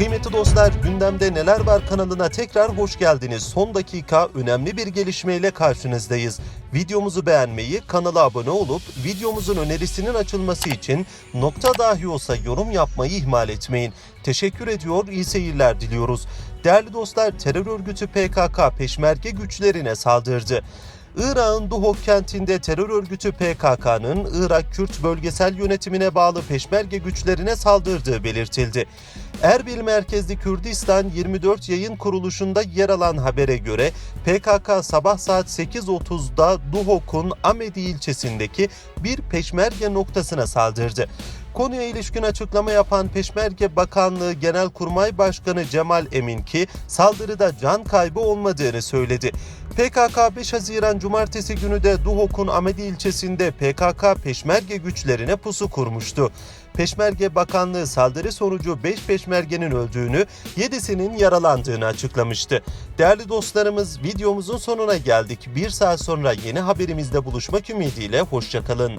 Kıymetli dostlar gündemde neler var kanalına tekrar hoş geldiniz. Son dakika önemli bir gelişmeyle karşınızdayız. Videomuzu beğenmeyi, kanala abone olup videomuzun önerisinin açılması için nokta dahi olsa yorum yapmayı ihmal etmeyin. Teşekkür ediyor, iyi seyirler diliyoruz. Değerli dostlar terör örgütü PKK peşmerge güçlerine saldırdı. Irak'ın Duhok kentinde terör örgütü PKK'nın Irak Kürt bölgesel yönetimine bağlı peşmerge güçlerine saldırdığı belirtildi. Erbil merkezli Kürdistan 24 yayın kuruluşunda yer alan habere göre PKK sabah saat 8.30'da Duhok'un Amedi ilçesindeki bir peşmerge noktasına saldırdı. Konuya ilişkin açıklama yapan Peşmerge Bakanlığı Genelkurmay Başkanı Cemal Eminki saldırıda can kaybı olmadığını söyledi. PKK 5 Haziran Cumartesi günü de Duhok'un Amedi ilçesinde PKK peşmerge güçlerine pusu kurmuştu. Peşmerge Bakanlığı saldırı sonucu 5 peşmergenin öldüğünü, 7'sinin yaralandığını açıklamıştı. Değerli dostlarımız videomuzun sonuna geldik. Bir saat sonra yeni haberimizde buluşmak ümidiyle hoşçakalın.